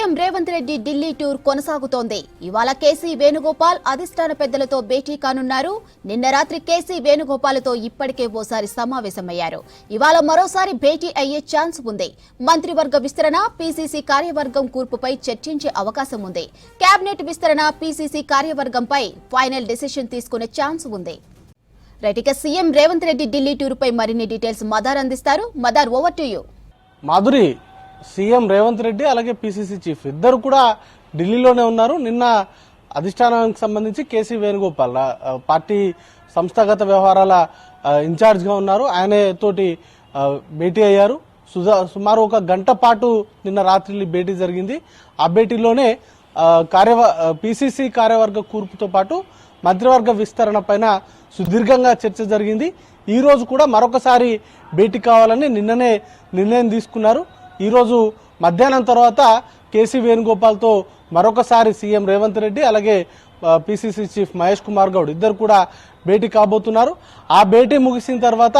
CM Revanth Reddy Delhi tour కొనసాగుతోంది. ఇవాళ KC Venugopal అధిష్టాన పెద్దలతో భేటీ కానున్నారు. నిన్న రాత్రి కేసీ వేణుగోపాల్తో ఇప్పటికే ఓసారి సమావేశమయ్యారు. ఇవాళ మరోసారి భేటీ అయ్యే ఛాన్స్ ఉంది. మంత్రివర్గ విస్తరణ పీసీసీ కార్యవర్గం కూర్పుపై చర్చించే అవకాశం ఉంది. కేబినెట్ విస్తరణ పీసీసీ కార్యవర్గంపై ఫైనల్ డెసిషన్ తీసుకునే ఛాన్స్ ఉంది. రైట్ ఇక సీఎం రేవంత్ రెడ్డి ఢిల్లీ టూర్పై మరిన్ని డీటెయిల్స్ మదార్ అందిస్తారు. Madar over to you. Madhuri CM Revanth Reddy అలాగే పిసిసి చీఫ్ ఇద్దరు కూడా ఢిల్లీలోనే ఉన్నారు. నిన్న అధిష్టానానికి సంబంధించి కేసీ వేణుగోపాల్ పార్టీ సంస్థాగత వ్యవహారాల ఇన్ఛార్జ్గా ఉన్నారు. ఆయనే తోటి భేటీ అయ్యారు. సుమారు ఒక గంట పాటు నిన్న రాత్రి భేటీ జరిగింది. ఆ భేటీలోనే కార్యవ పిసిసి కార్యవర్గ కూర్పుతో పాటు మంత్రివర్గ విస్తరణ పైన సుదీర్ఘంగా చర్చ జరిగింది. ఈ రోజు కూడా మరొకసారి భేటీ కావాలని నిన్ననే నిర్ణయం తీసుకున్నారు. ఈరోజు మధ్యాహ్నం తర్వాత కేసీ వేణుగోపాల్తో మరొకసారి సీఎం రేవంత్ రెడ్డి అలాగే పిసిసి చీఫ్ మహేష్ కుమార్ గౌడ్ ఇద్దరు కూడా భేటీ కాబోతున్నారు. ఆ భేటీ ముగిసిన తర్వాత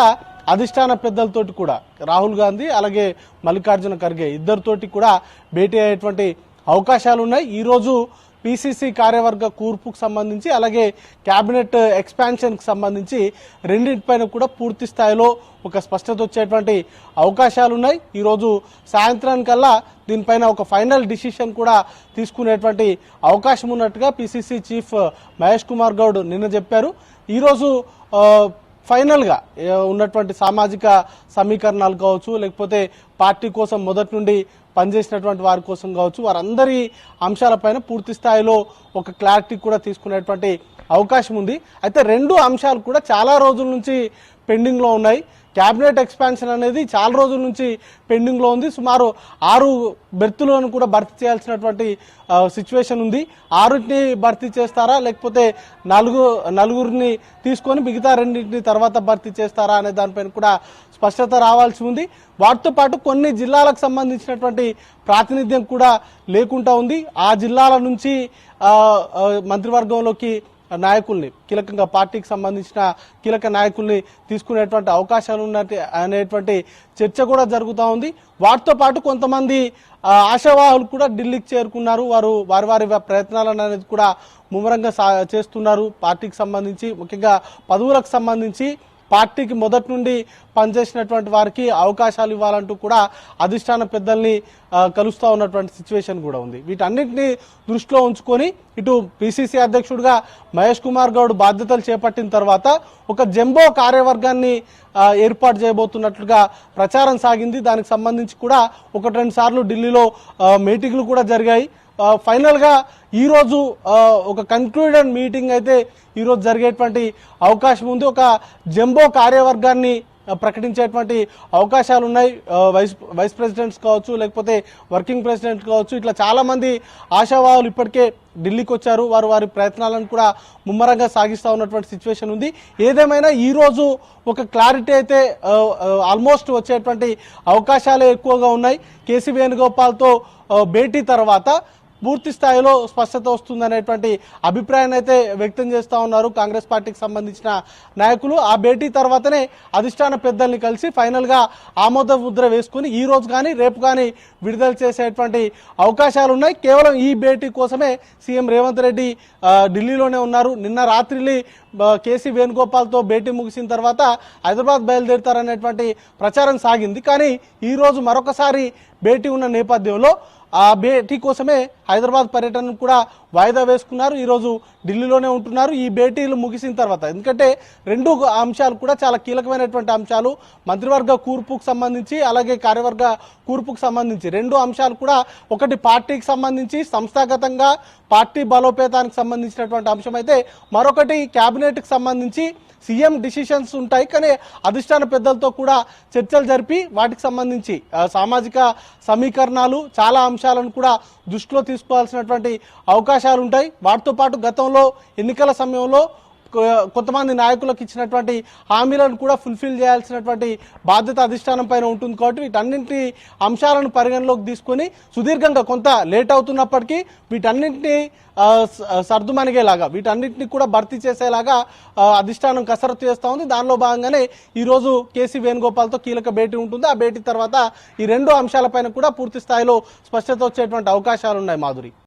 అధిష్టాన పెద్దలతోటి కూడా రాహుల్ గాంధీ అలాగే మల్లికార్జున ఖర్గే ఇద్దరితోటి కూడా భేటీ అయ్యేటువంటి అవకాశాలు ఉన్నాయి ఈరోజు పీసీసీ కార్యవర్గ కూర్పుకు సంబంధించి అలాగే క్యాబినెట్ ఎక్స్పాన్షన్కి సంబంధించి రెండింటిపైన కూడా పూర్తి స్థాయిలో ఒక స్పష్టత వచ్చేటువంటి అవకాశాలు ఉన్నాయి ఈరోజు సాయంత్రానికల్లా దీనిపైన ఒక ఫైనల్ డిసిషన్ కూడా తీసుకునేటువంటి అవకాశం ఉన్నట్టుగా పీసీసీ చీఫ్ మహేష్ కుమార్ గౌడ్ నిన్న చెప్పారు. ఈరోజు ఫైనల్గా ఉన్నటువంటి సామాజిక సమీకరణాలు కావచ్చు లేకపోతే పార్టీ కోసం మొదటి నుండి పనిచేసినటువంటి వారి కోసం కావచ్చు వారందరి అంశాలపైన పూర్తి స్థాయిలో ఒక క్లారిటీ కూడా తీసుకునేటువంటి అవకాశం ఉంది. అయితే రెండు అంశాలు కూడా చాలా రోజుల నుంచి పెండింగ్లో ఉన్నాయి. క్యాబినెట్ ఎక్స్పాన్షన్ అనేది చాలా రోజుల నుంచి పెండింగ్లో ఉంది. సుమారు ఆరు బెర్తులను కూడా భర్తీ చేయాల్సినటువంటి సిచ్యువేషన్ ఉంది. ఆరుని భర్తీ చేస్తారా? లేకపోతే నలుగు నలుగురిని తీసుకొని మిగతా రెండింటిని తర్వాత భర్తీ చేస్తారా అనే దానిపైన కూడా స్పష్టత రావాల్సి ఉంది. వాటితో పాటు కొన్ని జిల్లాలకు సంబంధించినటువంటి ప్రాతినిధ్యం కూడా లేకుండా ఉంది. ఆ జిల్లాల నుంచి మంత్రివర్గంలోకి నాయకుల్ని కీలకంగా పార్టీకి సంబంధించిన కీలక నాయకుల్ని తీసుకునేటువంటి అవకాశాలు ఉన్నట్టు అనేటువంటి చర్చ కూడా జరుగుతూ ఉంది. వాటితో పాటు కొంతమంది ఆశావాహులు కూడా ఢిల్లీకి చేరుకున్నారు. వారు వారి వారి ప్రయత్నాలను అనేది కూడా ముమ్మరంగా సా చేస్తున్నారు. పార్టీకి సంబంధించి ముఖ్యంగా పదవులకు సంబంధించి పార్టీకి మొదటి నుండి పనిచేసినటువంటి వారికి అవకాశాలు ఇవ్వాలంటూ కూడా అధిష్టాన పెద్దల్ని కలుస్తూ ఉన్నటువంటి సిచ్యువేషన్ కూడా ఉంది. వీటన్నిటిని దృష్టిలో ఉంచుకొని ఇటు పిసిసి అధ్యక్షుడిగా మహేష్ కుమార్ గౌడ్ బాధ్యతలు చేపట్టిన తర్వాత ఒక జంబో కార్యవర్గాన్ని ఏర్పాటు చేయబోతున్నట్లుగా ప్రచారం సాగింది. దానికి సంబంధించి కూడా ఒకటి రెండు సార్లు ఢిల్లీలో మీటింగ్లు కూడా జరిగాయి. ఫైనల్గా ఈరోజు ఒక కన్క్లూడెడ్ మీటింగ్ అయితే ఈరోజు జరిగేటువంటి అవకాశం ఉంది. ఒక జంబో కార్యవర్గాన్ని ప్రకటించేటువంటి అవకాశాలు ఉన్నాయి. వైస్ వైస్ ప్రెసిడెంట్స్ కావచ్చు లేకపోతే వర్కింగ్ ప్రెసిడెంట్ కావచ్చు. ఇట్లా చాలామంది ఆశావాహులు ఇప్పటికే ఢిల్లీకి వచ్చారు. వారు వారి ప్రయత్నాలను కూడా ముమ్మరంగా సాగిస్తూ ఉన్నటువంటి సిచ్యువేషన్ ఉంది. ఏదేమైనా ఈరోజు ఒక క్లారిటీ అయితే ఆల్మోస్ట్ వచ్చేటువంటి అవకాశాలే ఎక్కువగా ఉన్నాయి. కేసీ వేణుగోపాల్తో భేటీ తర్వాత పూర్తి స్థాయిలో స్పష్టత వస్తుందనేటువంటి అభిప్రాయాన్ని అయితే వ్యక్తం చేస్తూ ఉన్నారు కాంగ్రెస్ పార్టీకి సంబంధించిన నాయకులు. ఆ భేటీ తర్వాతనే అధిష్టాన పెద్దల్ని కలిసి ఫైనల్గా ఆమోద ముద్ర వేసుకుని ఈ రోజు కానీ రేపు కానీ విడుదల చేసేటువంటి అవకాశాలు ఉన్నాయి. కేవలం ఈ భేటీ కోసమే సీఎం రేవంత్ రెడ్డి ఢిల్లీలోనే ఉన్నారు. నిన్న రాత్రి కేసీ వేణుగోపాల్తో భేటీ ముగిసిన తర్వాత హైదరాబాద్ బయలుదేరుతారనేటువంటి ప్రచారం సాగింది. కానీ ఈరోజు మరొకసారి భేటీ ఉన్న నేపథ్యంలో ఆ భేటీ కోసమే హైదరాబాద్ పర్యటనను కూడా వాయిదా వేసుకున్నారు. ఈరోజు ఢిల్లీలోనే ఉంటున్నారు. ఈ భేటీలు ముగిసిన తర్వాత ఎందుకంటే రెండు అంశాలు కూడా చాలా కీలకమైనటువంటి అంశాలు. మంత్రివర్గ కూర్పుకు సంబంధించి అలాగే కార్యవర్గ కూర్పుకు సంబంధించి రెండు అంశాలు కూడా ఒకటి పార్టీకి సంబంధించి సంస్థాగతంగా పార్టీ బలోపేతానికి సంబంధించినటువంటి అంశం అయితే మరొకటి క్యాబినెట్కి సంబంధించి సీఎం డిసిషన్స్ ఉంటాయి కానీ అధిష్టాన పెద్దలతో కూడా చర్చలు జరిపి వాటికి సంబంధించి సామాజిక సమీకరణాలు చాలా అంశాలను కూడా దృష్టిలో తీసుకోవాల్సినటువంటి అవకాశాలు ఉంటాయి. వాటితో పాటు గతంలో ఎన్నికల సమయంలో కొంతమంది నాయకులకు ఇచ్చినటువంటి హామీలను కూడా ఫుల్ఫిల్ చేయాల్సినటువంటి బాధ్యత అధిష్టానం పైన ఉంటుంది కాబట్టి వీటన్నింటి అంశాలను పరిగణలోకి తీసుకొని సుదీర్ఘంగా కొంత లేట్ అవుతున్నప్పటికీ వీటన్నింటినీ స- సర్దుమణిగేలాగా వీటన్నింటినీ కూడా భర్తీ చేసేలాగా అధిష్టానం కసరత్తు చేస్తూ ఉంది. దానిలో భాగంగానే ఈరోజు కేసీ వేణుగోపాల్తో కీలక భేటీ ఉంటుంది. ఆ భేటీ తర్వాత ఈ రెండు అంశాలపైన కూడా పూర్తి స్థాయిలో స్పష్టత వచ్చేటువంటి అవకాశాలు ఉన్నాయి మాధురి.